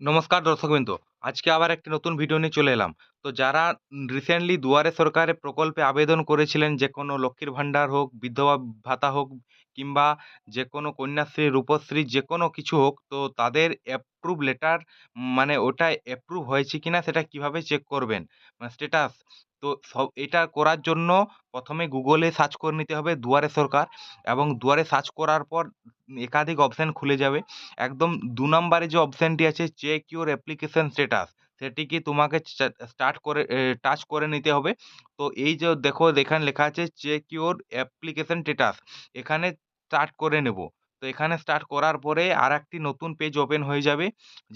নমস্কার দর্শকবৃন্দ, আজকে আবার একটি নতুন ভিডিও নিয়ে চলে এলাম। তো যারা রিসেন্টলি দুয়ারে সরকারের প্রকল্পে আবেদন করেছিলেন, যে কোনো লক্ষ্মীর ভাণ্ডার হোক, বিধবা ভাতা হোক, কিংবা যে কোনো কন্যাশ্রী, রূপশ্রী, যে কোনো কিছু হোক, তো তাদের অ্যাপ্রুভ লেটার মানে ওটা অ্যাপ্রুভ হয়েছে কি না সেটা কীভাবে চেক করবেন? মানে স্ট্যাটাস তো সব, এটা করার জন্য প্রথমে গুগলে সার্চ করে নিতে হবে দুয়ারে সরকার, এবং দুয়ারে সার্চ করার পর একাধিক অপশান খুলে যাবে। একদম দু নম্বরে যে অপশানটি আছে চেক ইউর অ্যাপ্লিকেশন স্ট্যাটাস সেটিকে তোমাকে স্টার্ট করে টাচ করে নিতে হবে। তো এই যে দেখো, এখানে লেখা আছে চেক ইউর অ্যাপ্লিকেশন স্ট্যাটাস এখানে স্টার্ট করে নেব। তো এখানে স্টার্ট করার পরে আর একটি নতুন পেজ ওপেন হয়ে যাবে,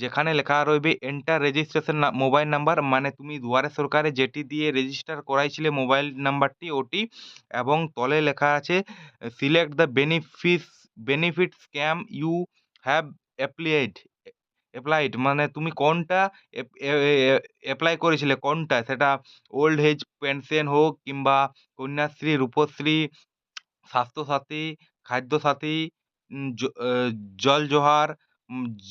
যেখানে লেখা রইবে এন্টার রেজিস্ট্রেশন মোবাইল নাম্বার মানে তুমি দুয়ারে সরকারে যেটি দিয়ে রেজিস্টার করাইছিলে মোবাইল নাম্বারটি ওটি, এবং তলে লেখা আছে select the benefits benefit scheme you have applied applied মানে তুমি কোনটা অ্যাপ্লাই করেছিলে কোনটা? সেটা ওল্ড এজ পেনশন হোক কিংবা কন্যাশ্রী, রূপশ্রী, স্বাস্থ্যসাথী, খাদ্যসাথী জল জোহার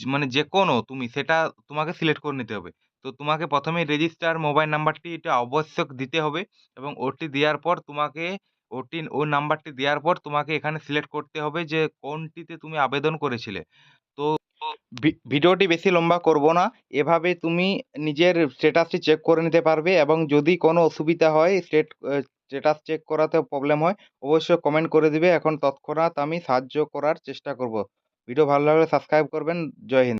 মানে যে কোনো তুমি সেটা তোমাকে সিলেক্ট করে নিতে হবে। তো তোমাকে প্রথমেই রেজিস্টার মোবাইল নাম্বারটি এটা আবশ্যক দিতে হবে এবং ওটি দেওয়ার পর তোমাকে ওটি ওই নাম্বারটি দেওয়ার পর তোমাকে এখানে সিলেক্ট করতে হবে যে কোনটিতে তুমি আবেদন করেছিলে। তো ভিডিওটি বেশি লম্বা করব না। এভাবে তুমি নিজের স্ট্যাটাসটি চেক করে নিতে পারবে এবং যদি কোনো অসুবিধা হয়, স্টেট স্ট্যাটাস চেক করাতে প্রবলেম হয়, অবশ্যই কমেন্ট করে দিবে। এখন তৎক্ষণাৎ আমি সাহায্য করার চেষ্টা করব। ভিডিও ভালো লাগলে সাবস্ক্রাইব করবেন। জয় হিন্দ।